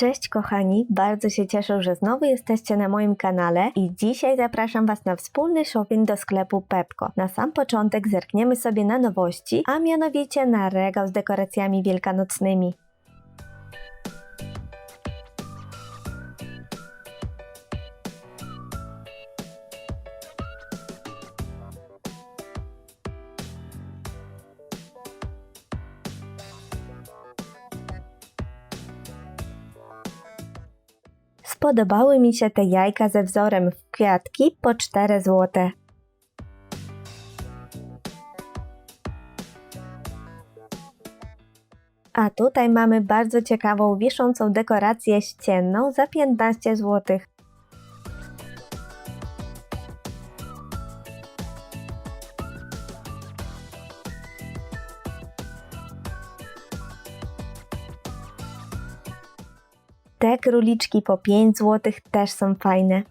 Cześć kochani, bardzo się cieszę, że znowu jesteście na moim kanale i dzisiaj zapraszam Was na wspólny shopping do sklepu Pepko. Na sam początek zerkniemy sobie na nowości, a mianowicie na regał z dekoracjami wielkanocnymi. Spodobały mi się te jajka ze wzorem w kwiatki po 4 złote. A tutaj mamy bardzo ciekawą wiszącą dekorację ścienną za 15 zł. Te króliczki po 5 zł też są fajne.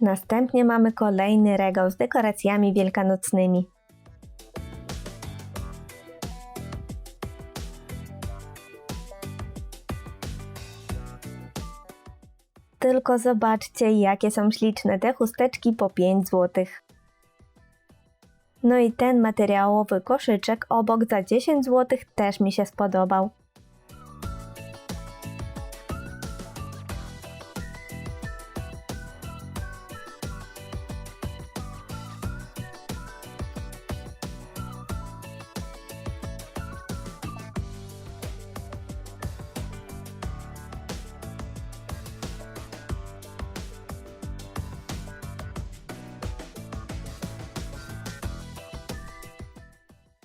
Następnie mamy kolejny regał z dekoracjami wielkanocnymi. Tylko zobaczcie, jakie są śliczne te chusteczki po 5 zł. No i ten materiałowy koszyczek obok za 10 zł też mi się spodobał.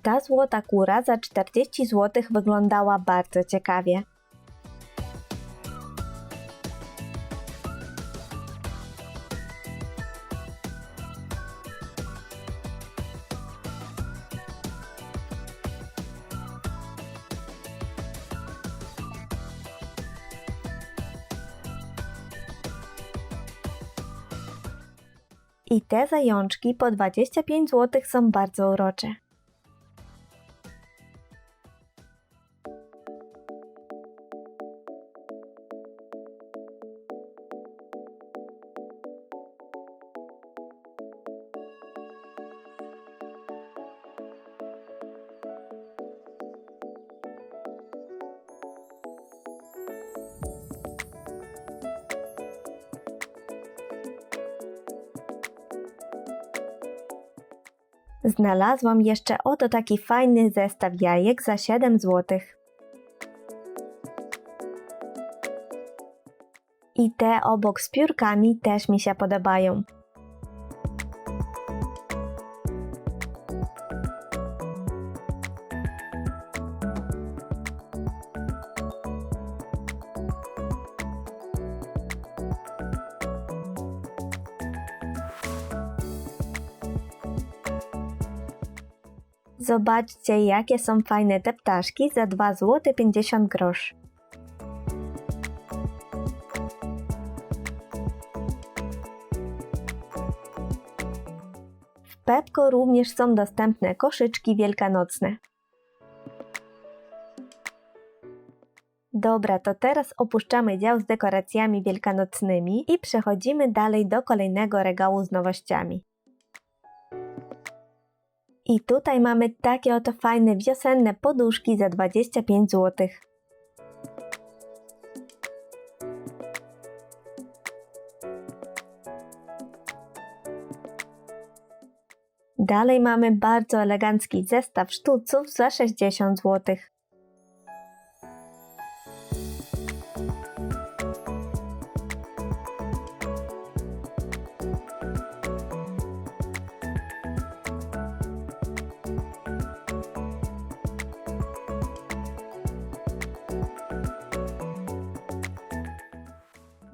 Ta złota kura za 40 zł wyglądała bardzo ciekawie. I te zajączki po 25 zł są bardzo urocze. Znalazłam jeszcze oto taki fajny zestaw jajek za 7 zł. I te obok z piórkami też mi się podobają. Zobaczcie, jakie są fajne te ptaszki za 2 zł 50 grosz. W Pepko również są dostępne koszyczki wielkanocne. Dobra, to teraz opuszczamy dział z dekoracjami wielkanocnymi i przechodzimy dalej do kolejnego regału z nowościami. I tutaj mamy takie oto fajne wiosenne poduszki za 25 zł. Dalej mamy bardzo elegancki zestaw sztuców za 60 zł.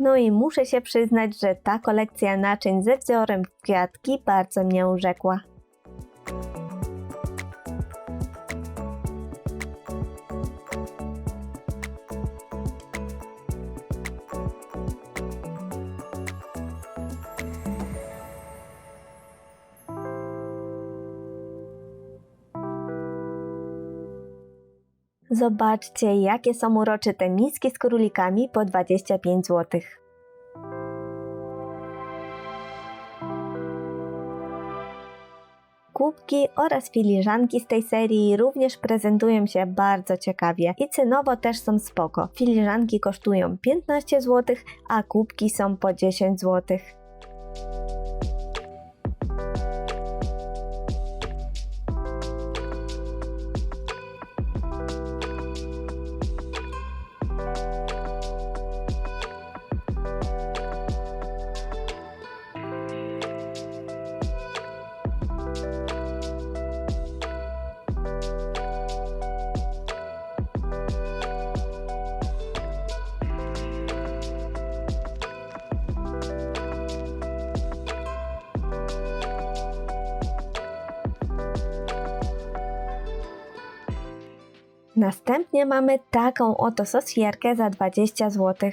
No i muszę się przyznać, że ta kolekcja naczyń ze wzorem kwiatki bardzo mnie urzekła. Zobaczcie, jakie są urocze te miski z królikami po 25 zł. Kubki oraz filiżanki z tej serii również prezentują się bardzo ciekawie i cenowo też są spoko. Filiżanki kosztują 15 zł, a kubki są po 10 zł. Następnie mamy taką oto sosierkę za 20 zł.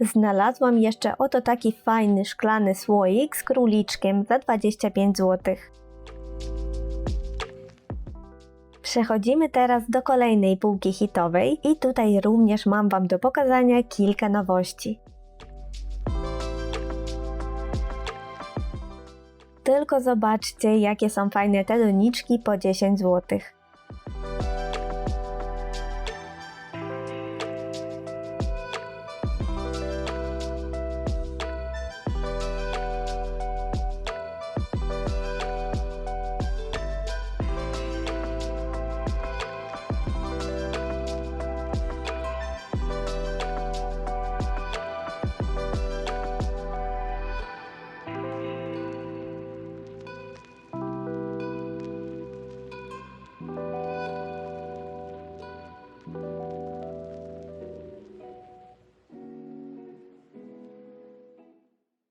Znalazłam jeszcze oto taki fajny szklany słoik z króliczkiem za 25 zł. Przechodzimy teraz do kolejnej półki hitowej i tutaj również mam Wam do pokazania kilka nowości. Tylko zobaczcie, jakie są fajne te doniczki po 10 złotych.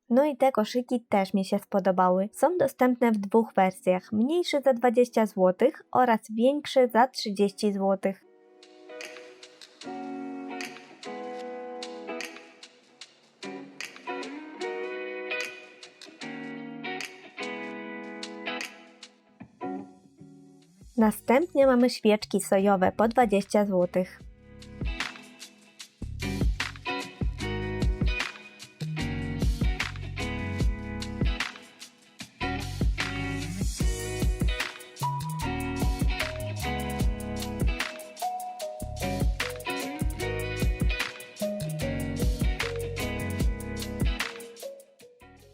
No i te koszyki też mi się spodobały. Są dostępne w dwóch wersjach: mniejszy za 20 zł oraz większy za 30 zł. Następnie mamy świeczki sojowe po 20 zł.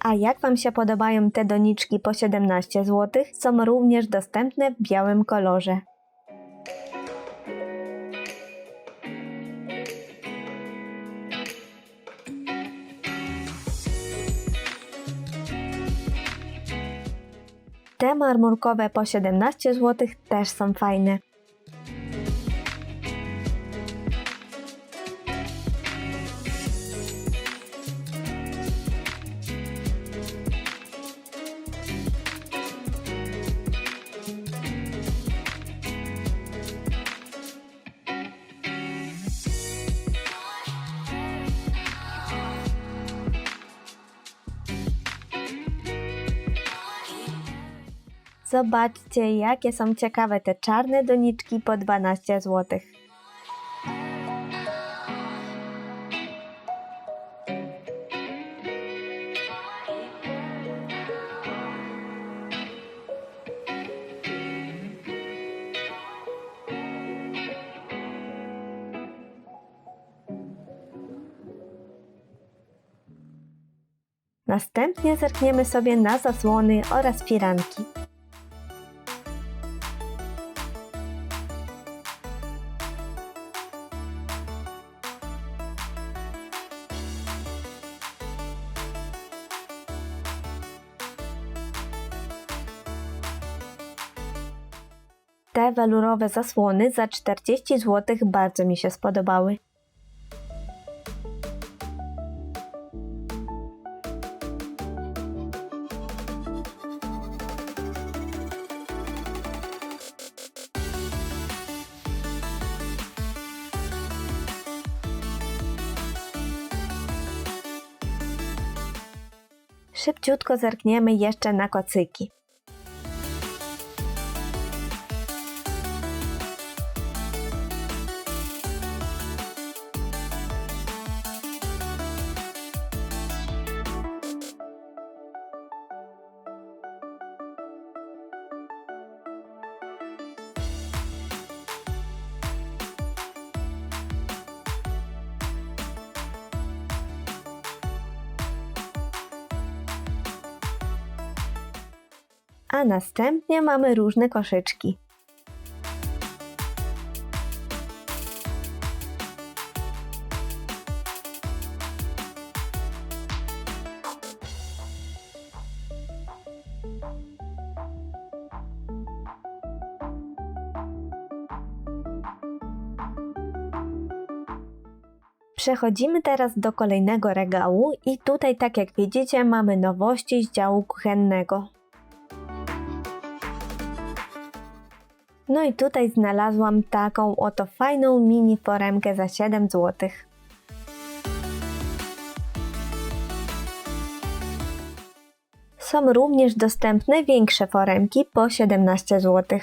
A jak Wam się podobają te doniczki po 17 zł? Są również dostępne w białym kolorze. Te marmurkowe po 17 zł też są fajne. Zobaczcie, jakie są ciekawe te czarne doniczki po 12 zł. Następnie zerkniemy sobie na zasłony oraz firanki. Te welurowe zasłony za 40 zł bardzo mi się spodobały. Szybciutko zerkniemy jeszcze na kocyki. A następnie mamy różne koszyczki. Przechodzimy teraz do kolejnego regału i tutaj tak jak widzicie mamy nowości z działu kuchennego. No i tutaj znalazłam taką oto fajną mini foremkę za 7 zł. Są również dostępne większe foremki po 17 zł.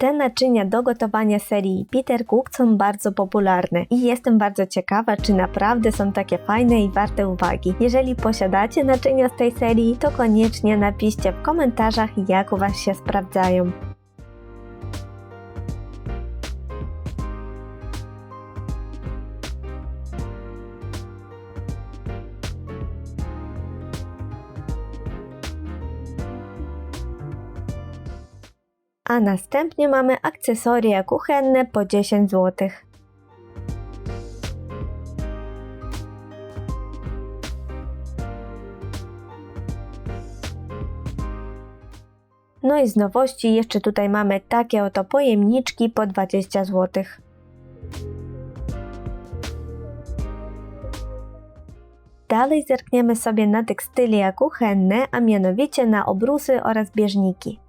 Te naczynia do gotowania serii Peter Cook są bardzo popularne i jestem bardzo ciekawa, czy naprawdę są takie fajne i warte uwagi. Jeżeli posiadacie naczynia z tej serii, to koniecznie napiszcie w komentarzach, jak u Was się sprawdzają. A następnie mamy akcesoria kuchenne po 10 zł. No i z nowości jeszcze tutaj mamy takie oto pojemniczki po 20 zł. Dalej zerkniemy sobie na tekstylia kuchenne, a mianowicie na obrusy oraz bieżniki.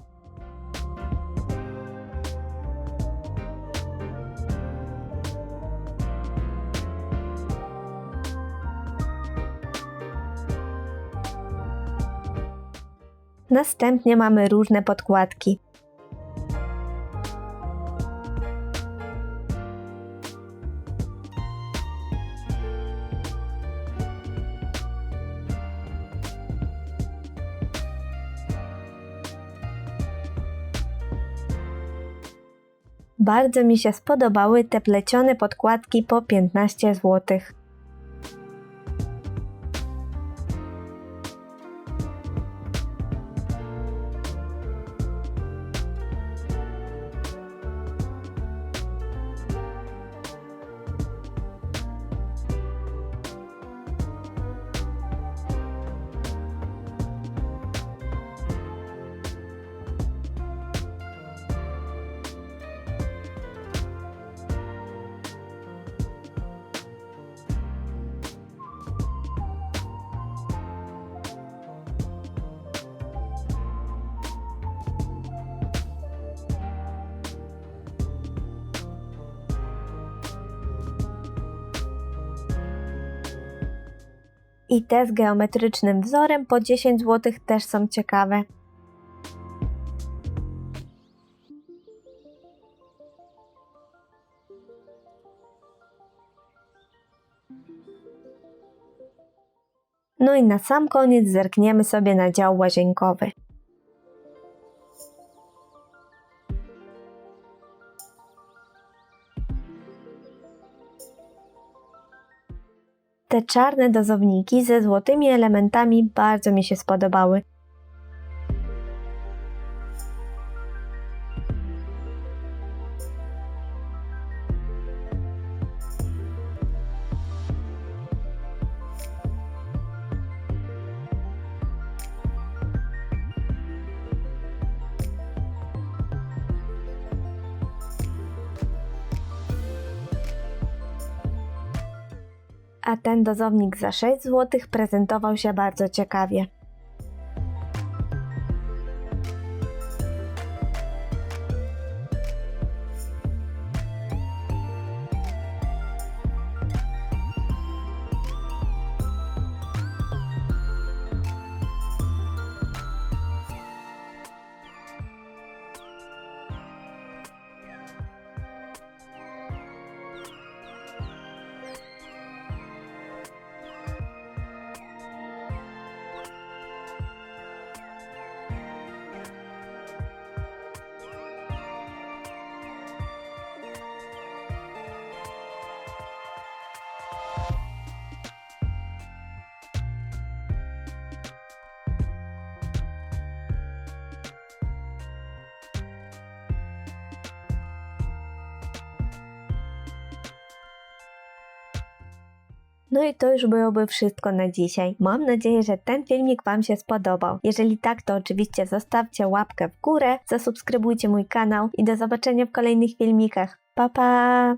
Następnie mamy różne podkładki. Bardzo mi się spodobały te plecione podkładki po 15 zł. I te z geometrycznym wzorem po 10 zł też są ciekawe. No i na sam koniec zerkniemy sobie na dział łazienkowy. Te czarne dozowniki ze złotymi elementami bardzo mi się spodobały. A ten dozownik za 6 zł prezentował się bardzo ciekawie. No i to już byłoby wszystko na dzisiaj. Mam nadzieję, że ten filmik Wam się spodobał. Jeżeli tak, to oczywiście zostawcie łapkę w górę, zasubskrybujcie mój kanał i do zobaczenia w kolejnych filmikach. Pa pa!